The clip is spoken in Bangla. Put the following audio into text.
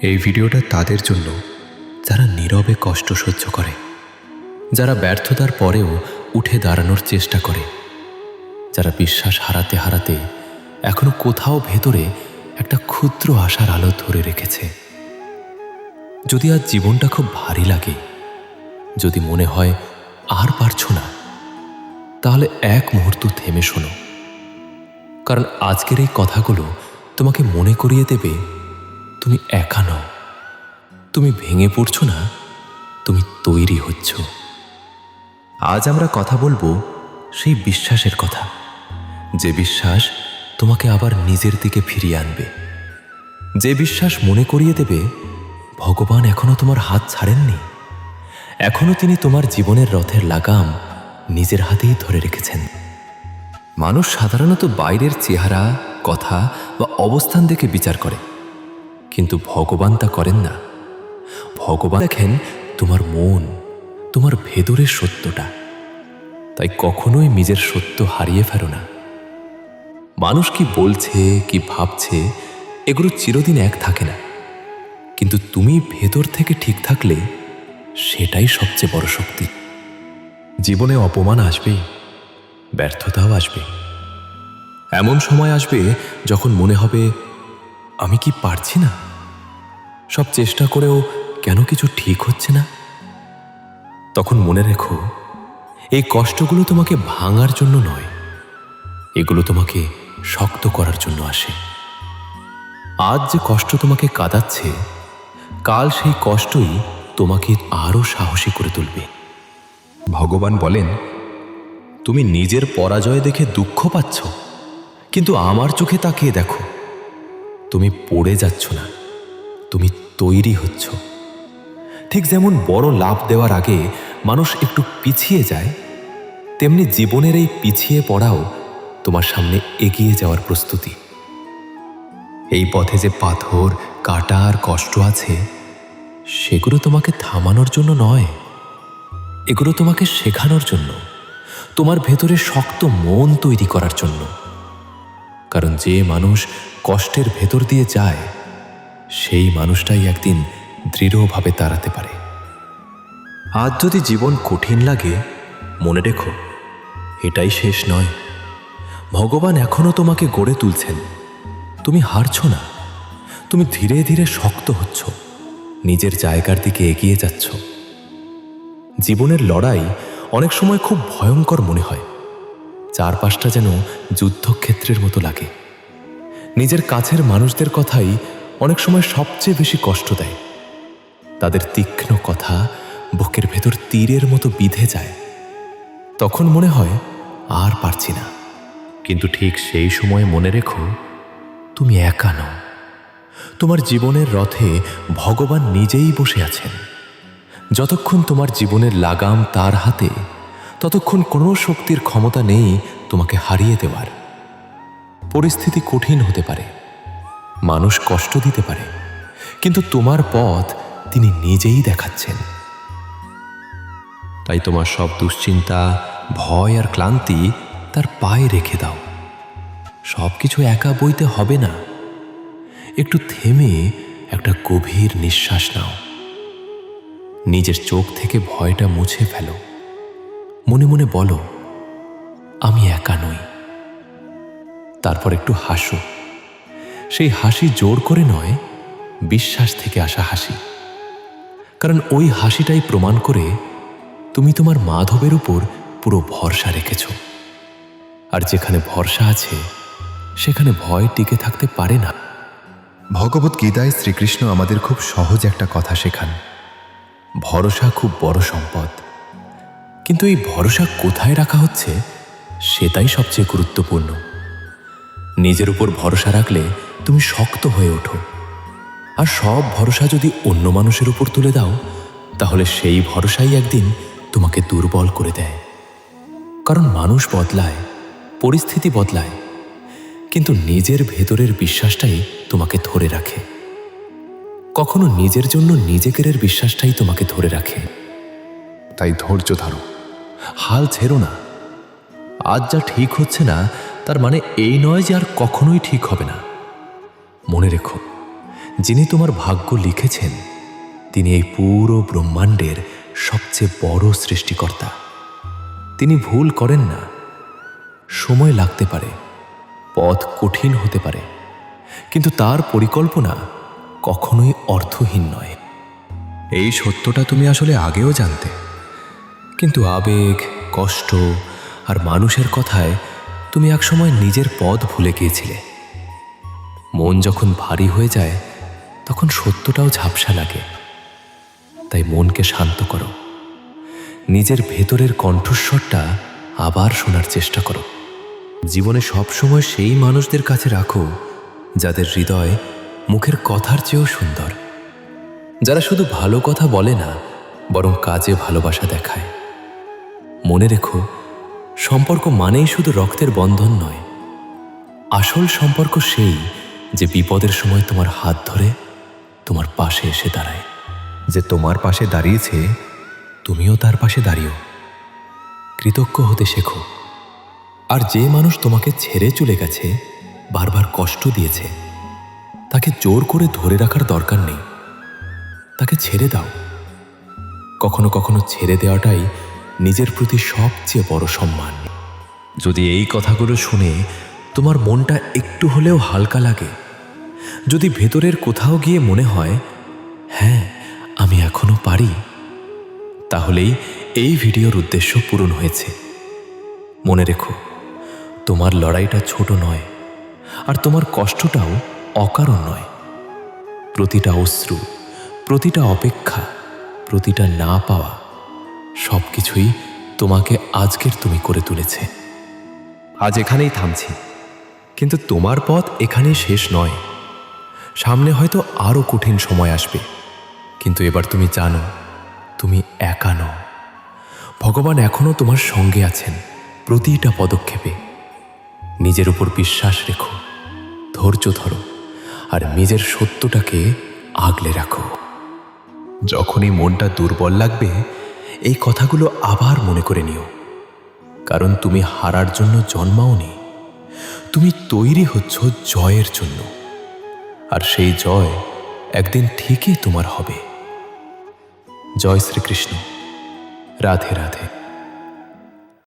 এই ভিডিওটা তাদের জন্য যারা নীরবে কষ্ট সহ্য করে, যারা ব্যর্থতার পরেও উঠে দাঁড়ানোর চেষ্টা করে, যারা বিশ্বাস হারাতে হারাতে এখনও কোথাও ভেতরে একটা ক্ষুদ্র আশার আলো ধরে রেখেছে। যদি আজ জীবনটা খুব ভারী লাগে, যদি মনে হয় আর পারছ না, তাহলে এক মুহূর্ত থেমে শোনো। কারণ আজকের এই কথাগুলো তোমাকে মনে করিয়ে দেবে তুমি একা নও। তুমি ভেঙে পড়ছো না, তুমি তৈরি হচ্ছ। আজ আমরা কথা বলব সেই বিশ্বাসের কথা। যে বিশ্বাস তোমাকে আবার নিজের দিকে ফিরিয়ে আনবে। যে বিশ্বাস মনে করিয়ে দেবে, ভগবান এখনও তোমার হাত ছাড়েননি। এখনও তিনি তোমার জীবনের রথের লাগাম নিজের হাতেই ধরে রেখেছেন। মানুষ সাধারণত বাইরের চেহারা, কথা বা অবস্থান দেখে বিচার করে। কিন্তু ভগবান তা করেন না। ভগবান দেখেন তোমার মন, তোমার ভেতরের সত্যটা। তাই কখনোই নিজের সত্য হারিয়ে ফেলো না। মানুষ কি বলছে, কি ভাবছে, এগুলো চিরদিন এক থাকে না। কিন্তু তুমি ভেতর থেকে ঠিক থাকলে সেটাই সবচেয়ে বড় শক্তি। জীবনে অপমান আসবে, ব্যর্থতাও আসবে। এমন সময় আসবে যখন মনে হবে, আমি কি পারছি না? সব চেষ্টা করেও কেন কিছু ঠিক হচ্ছে না? তখন মনে রেখো, এই কষ্টগুলো তোমাকে ভাঙার জন্য নয়, এগুলো তোমাকে শক্ত করার জন্য আসে। আজ যে কষ্ট তোমাকে কাঁদাচ্ছে, কাল সেই কষ্টই তোমাকে আরও সাহসী করে তুলবে। ভগবান বলেন, তুমি নিজের পরাজয় দেখে দুঃখ পাচ্ছ, কিন্তু আমার চোখে তাকিয়ে দেখো, তুমি পড়ে যাচ্ছ না। তুমি তৈরি হচ্ছ। ঠিক যেমন বড় লাভ দেওয়ার আগে মানুষ একটু পিছিয়ে যায়, তেমনি জীবনের এই পিছিয়ে পড়াও তোমার সামনে এগিয়ে যাওয়ার প্রস্তুতি। এই পথে যে পাথর, কাটা আর কষ্ট আছে, সেগুলো তোমাকে থামানোর জন্য নয়। এগুলো তোমাকে শেখানোর জন্য, তোমার ভেতরে শক্ত মন তৈরি করার জন্য। কারণ যে মানুষ কষ্টের ভেতর দিয়ে যায় সেই মানুষটাই একদিন দৃঢ়ভাবে দাঁড়াতে পারে। আজ যদি জীবন কঠিন লাগে, মনে রেখো, এটাই শেষ নয়। ভগবান এখনও তোমাকে গড়ে তুলছেন। তুমি হারছ না। তুমি ধীরে ধীরে শক্ত হচ্ছ। নিজের জায়গার দিকে এগিয়ে যাচ্ছ। জীবনের লড়াই অনেক সময় খুব ভয়ঙ্কর মনে হয়। চারপাশটা যেন যুদ্ধক্ষেত্রের মতো লাগে। নিজের কাছের মানুষদের কথাই অনেক সময় সবচেয়ে বেশি কষ্ট দেয়। তাদের তীক্ষ্ণ কথা বুকের ভেতর তীরের মতো বিধে যায়। তখন মনে হয়, আর পারছি না। কিন্তু ঠিক সেই সময় মনে রেখো, তুমি একা নও। তোমার জীবনের রথে ভগবান নিজেই বসে আছেন। যতক্ষণ তোমার জীবনের লাগাম তার হাতে, ততক্ষণ কোনো শক্তির ক্ষমতা নেই তোমাকে হারিয়ে দেওয়ার। পরিস্থিতি কঠিন হতে পারে। মানুষ কষ্ট দিতে পারে, কিন্তু তোমার পথ তিনি নিজেই দেখাচ্ছেন। তাই তোমার সব দুশ্চিন্তা, ভয় আর ক্লান্তি তার পায়ে রেখে দাও। সব কিছু একা বইতে হবে না। একটু থেমে একটা গভীর নিঃশ্বাস নাও। নিজের চোখ থেকে ভয়টা মুছে ফেলো। মনে মনে বলো, আমি একা নই। তারপর একটু হাসো। সেই হাসি জোর করে নয়, বিশ্বাস থেকে আসা হাসি। কারণ ওই হাসিটাই প্রমাণ করে তুমি তোমার মাধবের উপর পুরো ভরসা রেখেছ। আর যেখানে ভরসা আছে, সেখানে ভয় টিকে থাকতে পারে না। ভগবত গীতায় শ্রীকৃষ্ণ আমাদের খুব সহজ একটা কথা শেখান। ভরসা খুব বড় সম্পদ। কিন্তু এই ভরসা কোথায় রাখা হচ্ছে, সেটাই সবচেয়ে গুরুত্বপূর্ণ। নিজের উপর ভরসা রাখলে তুমি শক্ত হয়ে ওঠো। আর সব ভরসা যদি অন্য মানুষের উপর তুলে দাও, তাহলে সেই ভরসাই একদিন তোমাকে দুর্বল করে দেয়। কারণ মানুষ বদলায়, পরিস্থিতি বদলায়, কিন্তু নিজের ভেতরের বিশ্বাসটাই তোমাকে ধরে রাখে। কখনো নিজের জন্য নিজেকের বিশ্বাসটাই তোমাকে ধরে রাখে। তাই ধৈর্য ধরো। হাল ছেড়ো না। আজ যা ঠিক হচ্ছে না, তার মানে এই নয় যে আর কখনোই ঠিক হবে না। মনে রেখো, যিনি তোমার ভাগ্য লিখেছেন, তিনি এই পুরো ব্রহ্মাণ্ডের সবচেয়ে বড় সৃষ্টিকর্তা। তিনি ভুল করেন না। সময় লাগতে পারে, পথ কঠিন হতে পারে, কিন্তু তার পরিকল্পনা কখনোই অর্থহীন নয়। এই সত্যটা তুমি আসলে আগেও জানতে, কিন্তু আবেগ, কষ্ট আর মানুষের কথায় তুমি একসময় নিজের পথ ভুলে গিয়েছিলে। মন যখন ভারী হয়ে যায়, তখন সত্যটাও ঝাপসা লাগে। তাই মনকে শান্ত করো। নিজের ভেতরের কণ্ঠস্বরটা আবার শোনার চেষ্টা করো। জীবনে সবসময় সেই মানুষদের কাছে রাখো, যাদের হৃদয় মুখের কথার চেয়েও সুন্দর। যারা শুধু ভালো কথা বলে না, বরং কাজে ভালোবাসা দেখায়। মনে রেখো, সম্পর্ক মানেই শুধু রক্তের বন্ধন নয়। আসল সম্পর্ক সেই যে বিপদের সময় তোমার হাত ধরে তোমার পাশে এসে দাঁড়ায়। যে তোমার পাশে দাঁড়িয়েছে, তুমিও তার পাশে দাঁড়িও কৃতজ্ঞ হতে শেখো। আর যে মানুষ তোমাকে ছেড়ে চলে গেছে, বারবার কষ্ট দিয়েছে, তাকে জোর করে ধরে রাখার দরকার নেই। তাকে ছেড়ে দাও। কখনো কখনো ছেড়ে দেওয়াটাই নিজের প্রতি সবচেয়ে বড় সম্মান। যদি এই কথাগুলো শুনে তোমার মনটা একটু হলেও হালকা লাগে যদি ভেতরের কোথাও গিয়ে মনে হয় হ্যাঁ আমি এখনও পারি, তাহলেই এই ভিডিওর উদ্দেশ্য পূরণ হয়েছে। মনে রেখো, তোমার লড়াইটা ছোট নয়, আর তোমার কষ্টটাও অকারণ নয়। প্রতিটা অশ্রু, প্রতিটা অপেক্ষা, প্রতিটা না পাওয়া সব কিছুই তোমাকে আজকের তুমি করে তুলেছে। আজ এখানেই থামছি, কিন্তু তোমার পথ এখানেই শেষ নয়। সামনে হয়তো আরও কঠিন সময় আসবে। কিন্তু এবার তুমি জানো, তুমি একা নও। ভগবান এখনও তোমার সঙ্গে আছেন, প্রতিটা পদক্ষেপে। নিজের উপর বিশ্বাস রেখো, ধৈর্য ধরো, আর নিজের সত্যটাকে আগলে রাখো। যখনই মনটা দুর্বল লাগবে, এই কথাগুলো আবার মনে করে নিও। কারণ তুমি হারার জন্য জন্মাওনি। তুমি তৈরি হচ্ছ জয়ের জন্য। আর সেই জয় একদিন ঠিকই তোমার হবে। জয় শ্রীকৃষ্ণ। রাধে রাধে।